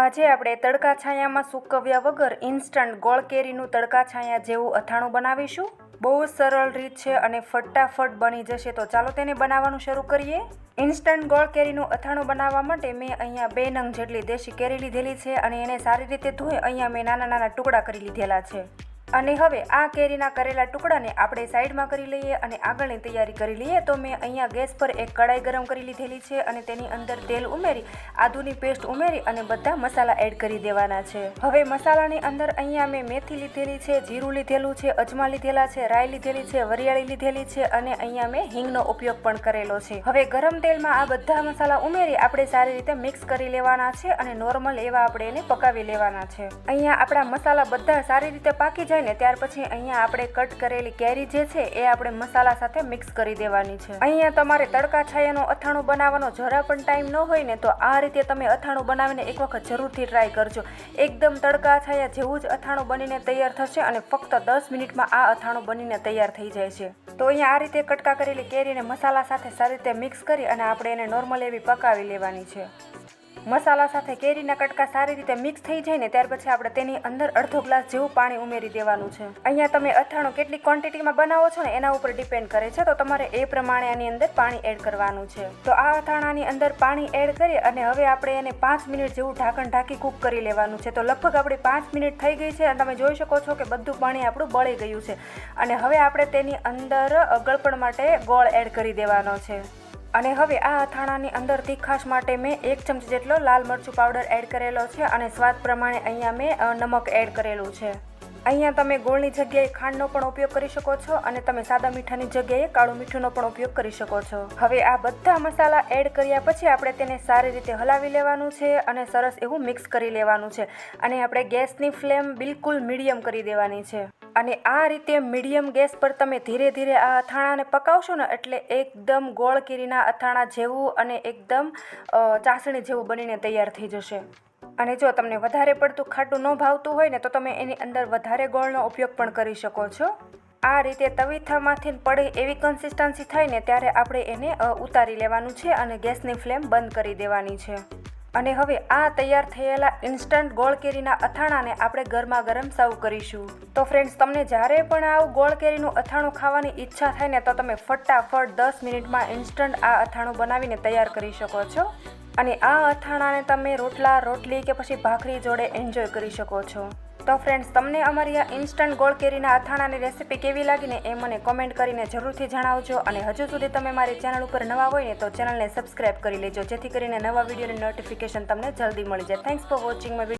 આજે આપણે તડકા છાયામાં સૂકવ્યા વગર ઇન્સ્ટન્ટ ગોળ કેરીનું તડકા છાયા જેવું અથાણું બનાવીશું. બહુ સરળ રીત છે અને ફટાફટ બની જશે. તો ચાલો તેને બનાવવાનું શરૂ કરીએ. ઇન્સ્ટન્ટ ગોળ કેરીનું અથાણું બનાવવા માટે મેં અહીંયા બે નંગ જેટલી દેશી કેરી લીધેલી છે અને એને સારી રીતે ધોઈ અહીંયા મેં નાના નાના ટુકડા કરી લીધેલા છે. અને હવે આ કેરીના કરેલા ટુકડાને આપણે સાઈડમાં કરી લઈએ અને આગળની તૈયારી કરી લઈએ. તો મેં અહીંયા ગેસ પર એક કડાઈ ગરમ કરી લીધેલી છે અને તેની અંદર તેલ ઉમેરી, આદુની પેસ્ટ ઉમેરી અને બધા મસાલા એડ કરી દેવાના છે. હવે મસાલાની અંદર અહીંયા મેં મેથી લીધેલી છે, જીરું લીધેલું છે, અજમા લીધેલા છે, રાઈ લીધેલી છે, વરિયાળી લીધેલી છે અને અહીંયા મેં હિંગનો ઉપયોગ પણ કરેલો છે. હવે ગરમ તેલમાં આ બધા મસાલા ઉમેરી આપણે સારી રીતે મિક્સ કરી લેવાના છે અને નોર્મલ એવા આપણે એને પકાવી લેવાના છે. અહીંયા આપણા મસાલા બધા સારી રીતે પાકી જાય ને ત્યાર પછી અહીંયા આપણે કટ કરેલી કેરી જે છે એ આપણે મસાલા સાથે મિક્સ કરી દેવાની છે. અહીંયા તમારે તડકા છાયાનો અથાણું બનાવવાનો જરા પણ ટાઈમ ન હોય ને તો આ રીતે તમે અથાણું બનાવીને એક વખત જરૂરથી ટ્રાય કરજો. એકદમ તડકા છાયા જેવું જ અથાણું બનીને તૈયાર થશે અને ફક્ત દસ મિનિટમાં આ અથાણું બનીને તૈયાર થઈ જાય છે. તો અહીંયા આ રીતે કટકા કરેલી કેરીને મસાલા સાથે સારી રીતે મિક્સ કરી અને આપણે એને નોર્મલ એવી પકાવી લેવાની છે. મસાલા સાથે કેરીના કટકા સારી રીતે મિક્સ થઈ જાય ને ત્યાર પછી આપણે તેની અંદર અડધો ગ્લાસ જેવું પાણી ઉમેરી દેવાનું છે. અહીંયા તમે અથાણું કેટલી ક્વોન્ટિટીમાં બનાવો છો ને એના ઉપર ડિપેન્ડ કરે છે, તો તમારે એ પ્રમાણે આની અંદર પાણી એડ કરવાનું છે. તો આ અથાણાની અંદર પાણી એડ કરી અને હવે આપણે એને પાંચ મિનિટ જેવું ઢાંકણ ઢાંકી કૂક કરી લેવાનું છે. તો લગભગ આપણી પાંચ મિનિટ થઈ ગઈ છે અને તમે જોઈ શકો છો કે બધું પાણી આપણું બળી ગયું છે. અને હવે આપણે તેની અંદર ગળપણ માટે ગોળ એડ કરી દેવાનો છે. અને હવે આ અથાણાની અંદર તીખાશ માટે મેં એક ચમચી જેટલો લાલ મરચું પાવડર એડ કરેલો છે અને સ્વાદ પ્રમાણે અહીંયા મેં નમક એડ કરેલું છે. અહીંયા તમે ગોળની જગ્યાએ ખાંડનો પણ ઉપયોગ કરી શકો છો અને તમે સાદા મીઠાની જગ્યાએ કાળું મીઠુંનો પણ ઉપયોગ કરી શકો છો. હવે આ બધા મસાલા એડ કર્યા પછી આપણે તેને સારી રીતે હલાવી લેવાનું છે અને સરસ એવું મિક્સ કરી લેવાનું છે. અને આપણે ગેસની ફ્લેમ બિલકુલ મીડિયમ કરી દેવાની છે. અને આ રીતે મીડિયમ ગેસ પર તમે ધીરે ધીરે આ અથાણાને પકાવશો ને એટલે એકદમ ગોળ કેરીના અથાણા જેવું અને એકદમ ચાસણી જેવું બનીને તૈયાર થઈ જશે. અને જો તમને વધારે પડતું ખાટું ન ભાવતું હોય ને તો તમે એની અંદર વધારે ગોળનો ઉપયોગ પણ કરી શકો છો. આ રીતે તવીથામાંથી પડે એવી કન્સિસ્ટન્સી થાય ને ત્યારે આપણે એને ઉતારી લેવાનું છે અને ગેસની ફ્લેમ બંધ કરી દેવાની છે. અને હવે આ તૈયાર થયેલા ઇન્સ્ટન્ટ ગોળ કેરીના અથાણાને આપણે ગરમા ગરમ સર્વ કરીશું. તો ફ્રેન્ડ્સ તમને જ્યારે પણ આવું ગોળ કેરીનું અથાણું ખાવાની ઈચ્છા થાય ને તો તમે ફટાફટ દસ મિનિટમાં ઇન્સ્ટન્ટ આ અથાણું બનાવીને તૈયાર કરી શકો છો. અને આ અથાણાને તમે રોટલા, રોટલી કે પછી ભાખરી જોડે એન્જોય કરી શકો છો. તો ફ્રેન્ડ્સ તમને અમારી આ ઇન્સ્ટન્ટ ગોળ કેરીના અથાણાની રેસીપી કેવી લાગીને એ મને કોમેન્ટ કરીને જરૂરથી જણાવજો. અને હજુ સુધી તમે મારી ચેનલ ઉપર નવા હોય ને તો ચેનલને સબસ્ક્રાઇબ કરી લેજો, જેથી કરીને નવા વિડીયોની નોટિફિકેશન તમને જલ્દી મળી જાય. Thanks for watching my